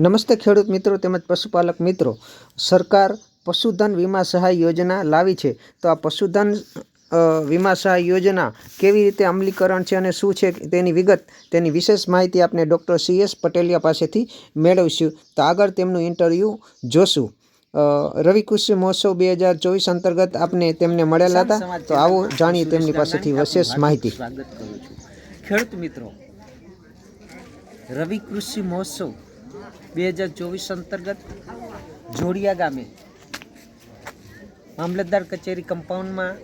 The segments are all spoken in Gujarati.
નમસ્તે ખેડૂત મિત્રો તેમજ પશુપાલક મિત્રો. સરકાર પશુધન વીમા સહાય યોજના લાવી છે. તો આ પશુધન વીમા સહાય યોજના કેવી રીતે અમલીકરણ છે અને શું છે તેની વિગત તેની વિશેષ માહિતી આપણે ડૉક્ટર સી એસ પટેલિયા પાસેથી મેળવીશું. તો આગળ તેમનું ઇન્ટરવ્યૂ જોશું. રવિ કૃષિ મહોત્સવ બે હજાર ચોવીસ અંતર્ગત આપને તેમને મળેલા હતા. તો આવો જાણીએ તેમની પાસેથી વિશેષ માહિતી સ્વાગત કરું છું. ખેડૂત મિત્રો રવિ કૃષિ મહોત્સવ બે હજાર ચોવીસ અંતર્ગત જોડિયા ગામે મામલતદાર કચેરી કમ્પાઉન્ડમાં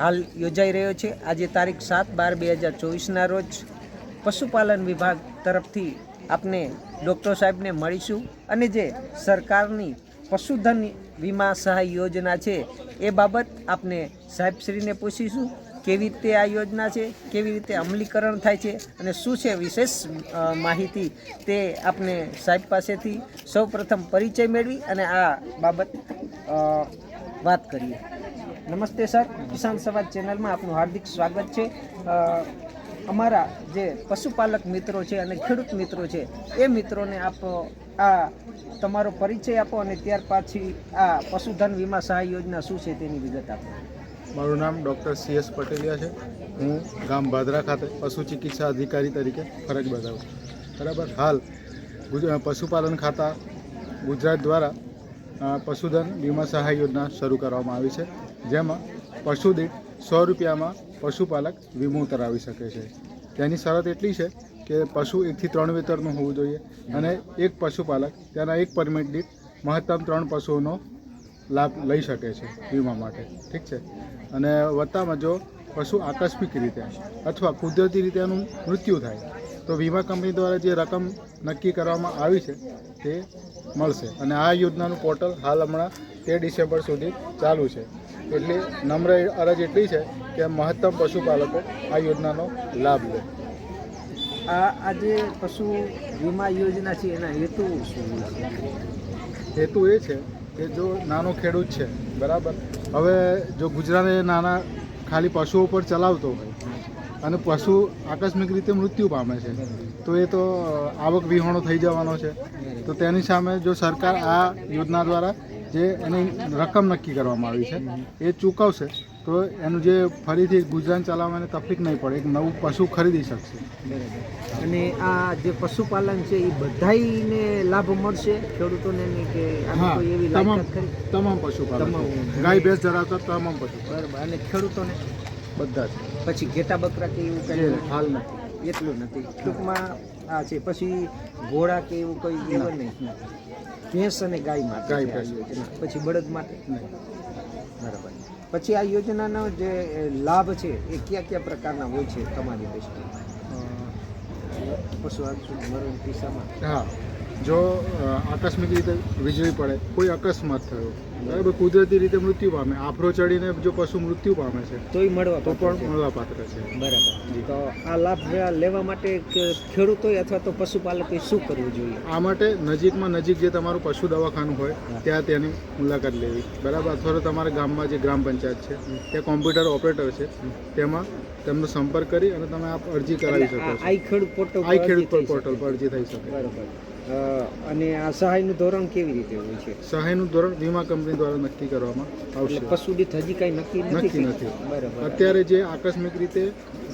હાલ યોજાઈ રહ્યો છે. આજે તારીખ સાત બાર બે હજાર ચોવીસના રોજ પશુપાલન વિભાગ તરફથી આપને ડૉક્ટર સાહેબને મળીશું અને જે સરકારની પશુધન વીમા સહાય યોજના છે એ બાબત આપને સાહેબશ્રીને પૂછીશું. કેવી રીતે આ યોજના છે, કેવી રીતે અમલીકરણ થાય છે અને શું છે વિશેષ માહિતી તે આપને સાહેબ પાસેથી સૌપ્રથમ પરિચય મેળવી અને આ બાબત વાત કરીએ. નમસ્તે સર, કિસાન સમાજ ચેનલમાં આપનું હાર્દિક સ્વાગત છે. અમારા જે પશુપાલક મિત્રો છે અને ખેડૂત મિત્રો છે, એ મિત્રોને આપ, આ તમારો પરિચય આપો અને ત્યાર પછી આ પશુધન વીમા સહાય યોજના શું છે તેની વિગત આપો. મારું નામ ડૉક્ટર સી એસ પટેલિયા છે. હું ગામ ભાદરા ખાતે પશુ ચિકિત્સા અધિકારી તરીકે ફરજ બજાવું બરાબર? હાલ પશુપાલન ખાતા ગુજરાત દ્વારા પશુધન વીમા સહાય યોજના શરૂ કરવામાં આવી છે, જેમાં પશુ દીઠ સો રૂપિયામાં પશુપાલક વીમો ઉતરાવી શકે છે. તેની શરત એટલી છે કે પશુ એકથી ત્રણ વેતરનું હોવું જોઈએ અને એક પશુપાલક, તેના એક પરમિટ દીઠ મહત્તમ ત્રણ પશુઓનો લાભ લઈ શકે છે વીમા માટે. ઠીક છે? અને વત્તામાં જો પશુ આકસ્મિક રીતે અથવા કુદરતી રીતે એનું મૃત્યુ થાય તો વીમા કંપની દ્વારા જે રકમ નક્કી કરવામાં આવી છે તે મળશે. અને આ યોજનાનું પોર્ટલ હાલ હમણાં તેર ડિસેમ્બર સુધી ચાલુ છે. એટલે નમ્ર અરજ એટલી છે કે મહત્તમ પશુપાલકો આ યોજનાનો લાભ લે. આ આ જે પશુ વીમા યોજના છે એના હેતુ શું હેતુ એ છે કે જો નાનો ખેડૂત છે, બરાબર? હવે જો ગુજરાત નાના ખાલી પશુઓ પર ચલાવતો હોય અને પશુ આકસ્મિક રીતે મૃત્યુ પામે છે, તો એ તો આવક વિહોણો થઈ જવાનો છે. તો તેની સામે જો સરકાર આ યોજના દ્વારા જે એની રકમ નક્કી કરવામાં આવી છે, એ ચૂકવશે તો એનું જે ફરીથી ગુજરાન ચલાવવાની તકલીફ નહીં પડે એક નવું પશુ ખરીદી શકશે. બરાબર. અને આ જે પશુપાલન છે એ બધાયને લાભ મળશે ખેડૂતોને કે હા એવી તમામ તમામ પશુપાલન ગાય ભેંસ ધરાવતા તમામ પશુ. બરાબર. અને ખેડૂતોને? બધા જ. પછી ઘેટા બકરા કે એવું કંઈ હાલ નથી. એટલું નથી. ટૂંકમાં આ છે. પછી ઘોડા કે એવું કંઈ એવું નહીં. ભેંસ અને ગાય માટે ગાય, છે. પછી બળદ માટે નહીં. બરાબર. પછી આ યોજનાનો જે લાભ છે એ કયા કયા પ્રકારના હોય છે તમારી દ્રષ્ટિએ? પશુ મરણ કિસ્સામાં? હા. જો આકસ્મિક રીતે વીજળી પડે કોઈ અકસ્માત થયો બરાબર? કુદરતી રીતે મૃત્યુ પામે આફરો ચડીને જો પશુ મૃત્યુ પામે છે તો એ મળવા તો પણ મળવાપાત્ર છે. છે. બરાબર તો આ લાભ લેવા માટે ખેડૂતોએ અથવા તો પશુપાલકે શું કરવું જોઈએ? આ માટે નજીકમાં નજીક જે તમારું પશુ દવાખાનું હોય ત્યાં તેની મુલાકાત લેવી. બરાબર? અથવા તો તમારા ગામમાં જે ગ્રામ પંચાયત છે ત્યાં કોમ્પ્યુટર ઓપરેટર છે તેમાં તેમનો સંપર્ક કરી અને તમે આપ અરજી કરાવી શકો આઈ ખેડૂત પોર્ટલ આઈ ખેડૂત પોર્ટલ. પર અરજી થઈ શકે. બરાબર. અને આ સહાયનું ધોરણ કેવી રીતે હોય છે? સહાયનું ધોરણ વીમા કંપની દ્વારા નક્કી કરવામાં આવશે. એટલે પશુ દીઠ હજી કાંઈ નક્કી નથી નથી. બરાબર. અત્યારે જે આકસ્મિક રીતે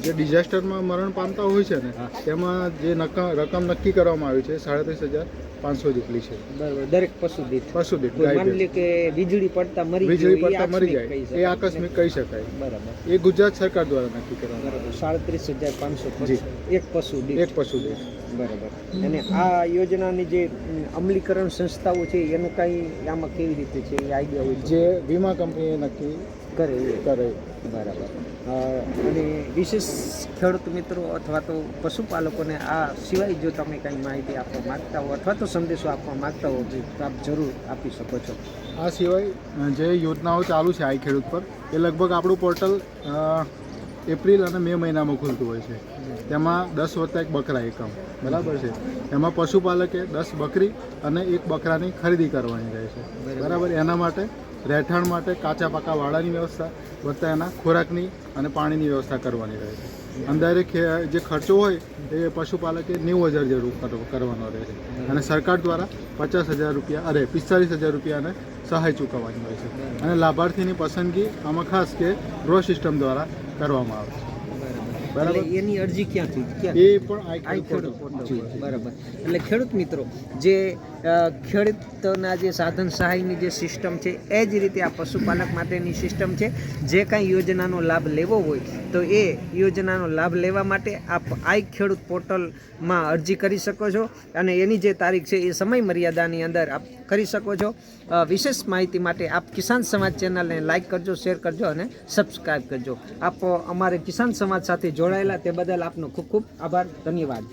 જે ડિઝાસ્ટરમાં મરણ પામતા હોય છે ને તેમાં જે રકમ નક્કી કરવામાં આવી છે સાડત્રીસ હજાર પાંચસો જેટલી છે. બરાબર. દરેક પશુ દીઠ પશુ દીઠ એટલે માની કે વીજળી પડતા મરી વીજળી પડતા મરી જાય. એ આકસ્મિક કહી શકાય. બરાબર. એ ગુજરાત સરકાર દ્વારા નક્કી કરવામાં બરાબર. સાડત્રીસ હજાર પાંચસો. એક પશુ. દીઠ એક પશુ દીઠ બરાબર. અને આ યોજનાની જે અમલીકરણ સંસ્થાઓ છે એનું કાંઈ આમાં કેવી રીતે છે? એ આઈડિયા હોય જે વીમા કંપનીએ નક્કી કરે કરે બરાબર. અને વિશેષ ખેડૂત મિત્રો અથવા તો પશુપાલકોને આ સિવાય જો તમે કંઈ માહિતી આપવા માગતા હો અથવા તો સંદેશો આપવા માગતા હો તો આપ જરૂર આપી શકો છો. આ સિવાય જે યોજનાઓ ચાલુ છે આઈ ખેડૂત પર એ લગભગ આપણું પોર્ટલ એપ્રિલ અને મે મહિનામાં ખુલતું હોય છે. તેમાં દસ વત્તા એક બકરા એકમ બરાબર છે. એમાં પશુપાલકે દસ બકરી અને એક બકરાની ખરીદી કરવાની રહે છે. બરાબર? એના માટે રહેઠાણ માટે કાચા પાકા વાડાની વ્યવસ્થા વત્તા એના ખોરાકની અને પાણીની વ્યવસ્થા કરવાની રહે છે. અંદાજે જે ખર્ચો હોય, એ પશુપાલકે નેવું હજાર જેવું કર- કરવાનો રહે છે. અને સરકાર દ્વારા પચાસ હજાર રૂપિયા અરે, પિસ્તાલીસ હજાર રૂપિયાને સહાય ચૂકવવાની હોય છે. અને લાભાર્થીની પસંદગી આમાં ખાસ કે ડ્રો સિસ્ટમ દ્વારા કરવામાં આવે છે. બરાબર. એની અરજી ક્યાંથી? ક્યાં એ પણ આઈ આઈ ખેડૂત બરાબર. એટલે ખેડૂત મિત્રો જે ખેડૂતના જે સાધન સહાયની જે સિસ્ટમ છે એ જ રીતે આ પશુપાલક માટેની સિસ્ટમ છે. જે કાંઈ યોજનાનો લાભ લેવો હોય તો એ યોજનાનો લાભ લેવા માટે આપ આઈ ખેડૂત પોર્ટલમાં અરજી કરી શકો છો. અને એની જે તારીખ છે એ સમય મર્યાદાની અંદર આપ કરી શકો છો. વિશેષ માહિતી માટે આપ કિસાન સમાજ ચેનલને લાઇક કરજો, શેર કરજો અને સબસ્ક્રાઈબ કરજો. આપ અમારે કિસાન સમાજ સાથે જોડાયેલા તે બદલ આપનો ખૂબ ખૂબ આભાર, ધન્યવાદ.